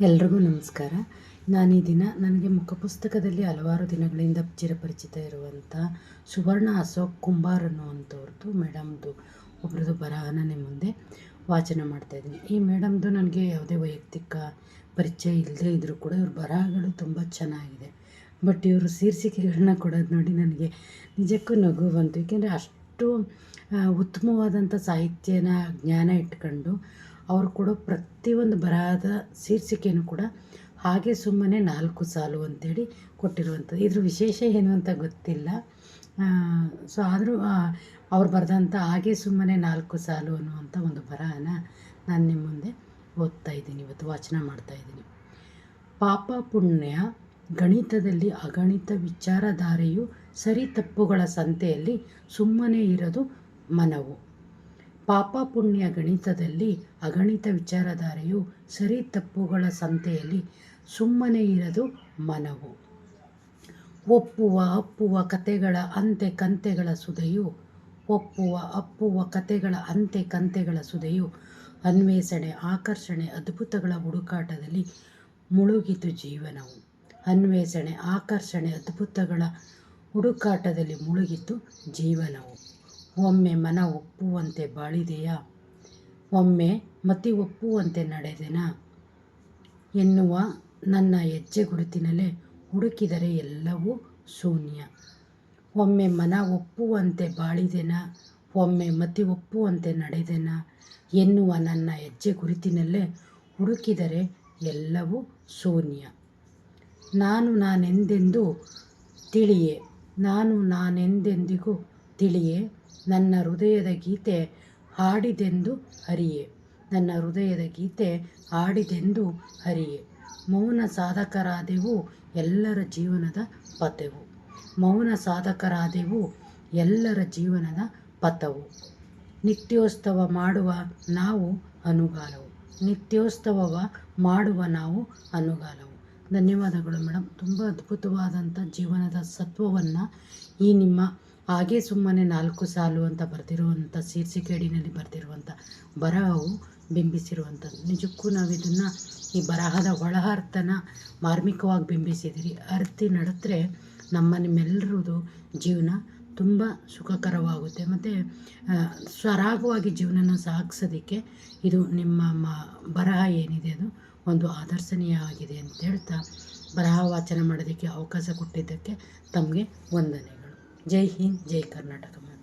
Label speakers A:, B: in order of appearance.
A: ಎಲ್ರಿಗೂ ನಮಸ್ಕಾರ. ನಾನು ಈ ದಿನ ನನಗೆ ಮುಖಪುಸ್ತಕದಲ್ಲಿ ಹಲವಾರು ದಿನಗಳಿಂದ ಚಿರಪರಿಚಿತ ಇರುವಂಥ ಸುವರ್ಣ ಅಶೋಕ್ ಕುಂಬಾರ್ ಅನ್ನುವಂಥವ್ರದ್ದು ಮೇಡಮ್ದು ಒಬ್ರದ್ದು ಬರಹನ ನಿಮ್ಮ ಮುಂದೆ ವಾಚನ ಮಾಡ್ತಾಯಿದ್ದೀನಿ ಈ ಮೇಡಮ್ದು ನನಗೆ ಯಾವುದೇ ವೈಯಕ್ತಿಕ ಪರಿಚಯ ಇಲ್ಲದೇ ಇದ್ದರೂ ಕೂಡ ಇವ್ರ ಬರಹಗಳು ತುಂಬ ಚೆನ್ನಾಗಿದೆ. ಬಟ್ ಇವರು ಶೀರ್ಷಿಕೆಗಳನ್ನ ಕೊಡೋದು ನೋಡಿ ನನಗೆ ನಿಜಕ್ಕೂ ನಗು ಬಂತು ಏಕೆಂದರೆ ಅಷ್ಟು ಉತ್ತಮವಾದಂಥ ಸಾಹಿತ್ಯನ ಜ್ಞಾನ ಇಟ್ಕೊಂಡು ಅವರು ಕೊಡೋ ಪ್ರತಿಯೊಂದು ಬರಹದ ಶೀರ್ಷಿಕೆಯೂ ಕೂಡ ಹಾಗೆ ಸುಮ್ಮನೆ ನಾಲ್ಕು ಸಾಲು ಅಂತೇಳಿ ಕೊಟ್ಟಿರುವಂಥದ್ದು. ಇದ್ರ ವಿಶೇಷ ಏನು ಅಂತ ಗೊತ್ತಿಲ್ಲ. ಸೊ ಆದರೂ ಅವ್ರು ಬರೆದಂಥ ಹಾಗೆ ಸುಮ್ಮನೆ ನಾಲ್ಕು ಸಾಲು ಅನ್ನುವಂಥ ಒಂದು ಬರಹನ ನಾನು ನಿಮ್ಮ ಮುಂದೆ ಓದ್ತಾ ಇದ್ದೀನಿ ಇವತ್ತು, ವಾಚನ ಮಾಡ್ತಾ ಇದ್ದೀನಿ. ಪಾಪ ಪುಣ್ಯ, ಗಣಿತದಲ್ಲಿ ಅಗಣಿತ ವಿಚಾರಧಾರೆಯು ಸರಿ ತಪ್ಪುಗಳ ಸಂತೆಯಲ್ಲಿ ಸುಮ್ಮನೆ ಇರೋದು ಮನವು. ಪಾಪ ಪುಣ್ಯ ಗಣಿತದಲ್ಲಿ ಅಗಣಿತ ವಿಚಾರಧಾರೆಯು ಸರಿ ತಪ್ಪುಗಳ ಸಂತೆಯಲ್ಲಿ ಸುಮ್ಮನೆ ಇರದು ಮನವು. ಒಪ್ಪುವ ಅಪ್ಪುವ ಕತೆಗಳ ಅಂತೆ ಕಂತೆಗಳ ಸುದೆಯು ಒಪ್ಪುವ ಅಪ್ಪುವ ಕತೆಗಳ ಅಂತೆ ಕಂತೆಗಳ ಸುದೆಯು ಅನ್ವೇಷಣೆ, ಆಕರ್ಷಣೆ, ಅದ್ಭುತಗಳ ಹುಡುಕಾಟದಲ್ಲಿ ಮುಳುಗಿತು ಜೀವನವು. ಅನ್ವೇಷಣೆ, ಆಕರ್ಷಣೆ, ಅದ್ಭುತಗಳ ಹುಡುಕಾಟದಲ್ಲಿ ಮುಳುಗಿತು ಜೀವನವು. ಒಮ್ಮೆ ಮನ ಒಪ್ಪುವಂತೆ ಬಾಳಿದೆಯಾ? ಒಮ್ಮೆ ಮತಿ ಒಪ್ಪುವಂತೆ ನಡೆದೆನಾ? ಎನ್ನುವ ನನ್ನ ಹೆಜ್ಜೆ ಗುರುತಿನಲ್ಲೇ ಹುಡುಕಿದರೆ ಎಲ್ಲವೂ ಶೂನ್ಯ. ಒಮ್ಮೆ ಮನ ಒಪ್ಪುವಂತೆ ಬಾಳಿದೆನಾ? ಒಮ್ಮೆ ಮತಿ ಒಪ್ಪುವಂತೆ ನಡೆದೆನಾ? ಎನ್ನುವ ನನ್ನ ಹೆಜ್ಜೆ ಗುರುತಿನಲ್ಲೇ ಹುಡುಕಿದರೆ ಎಲ್ಲವೂ ಶೂನ್ಯ. ನಾನು ನಾನೆಂದೆಂದು ತಿಳಿಯೆ? ನಾನು ನಾನೆಂದೆಂದಿಗೂ ತಿಳಿಯೆ ನನ್ನ ಹೃದಯದ ಗೀತೆ ಹಾಡಿದೆಂದು ಹರಿಯೆ ನನ್ನ ಹೃದಯದ ಗೀತೆ ಹಾಡಿದೆಂದು ಹರಿಯೆ ಮೌನ ಸಾಧಕರಾದೆವು ಎಲ್ಲರ ಜೀವನದ ಪಥವು. ಮೌನ ಸಾಧಕರಾದೆವು ಎಲ್ಲರ ಜೀವನದ ಪಥವು. ನಿತ್ಯೋತ್ಸವ ಮಾಡುವ ನಾವು ಅನುಗಾಲವು. ನಿತ್ಯೋತ್ಸವವ ಮಾಡುವ ನಾವು ಅನುಗಾಲವು. ಧನ್ಯವಾದಗಳು ಮೇಡಮ್ ತುಂಬ ಅದ್ಭುತವಾದಂಥ ಜೀವನದ ಸತ್ವವನ್ನು ಈ ನಿಮ್ಮ ಹಾಗೆ ಸುಮ್ಮನೆ ನಾಲ್ಕು ಸಾಲು ಅಂತ ಬರೆದಿರುವಂಥ ಶೀರ್ಷಿಕೆಡಿನಲ್ಲಿ ಬರೆದಿರುವಂಥ ಬರಹವು ಬಿಂಬಿಸಿರುವಂಥದ್ದು ನಿಜಕ್ಕೂ ನಾವು ಇದನ್ನು ಈ ಬರಹದ ಒಳ ಅರ್ಥನ ಮಾರ್ಮಿಕವಾಗಿ ಬಿಂಬಿಸಿದ್ದೀರಿ. ಅರ್ಥಿ ನಡೆದ್ರೆ ನಮ್ಮ ನಿಮ್ಮೆಲ್ಲರದು ಜೀವನ ತುಂಬ ಸುಖಕರವಾಗುತ್ತೆ. ಮತ್ತು ಸರಾಗವಾಗಿ ಜೀವನನ ಸಾಗಿಸೋದಕ್ಕೆ ಇದು ನಿಮ್ಮ ಮ, ಬರಹ ಏನಿದೆ ಅದು ಒಂದು ಆದರ್ಶನೀಯ ಆಗಿದೆ ಅಂತ ಹೇಳ್ತಾ ಬರಹ ವಾಚನ ಮಾಡೋದಕ್ಕೆ ಅವಕಾಶ ಕೊಟ್ಟಿದ್ದಕ್ಕೆ ತಮಗೆ ವಂದನೆಗಳು. ಜೈ ಹಿಂದ್ ಜೈ ಕರ್ನಾಟಕ ಮಾತೆ